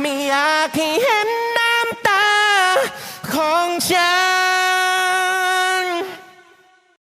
ไม่อยากให้เห็นน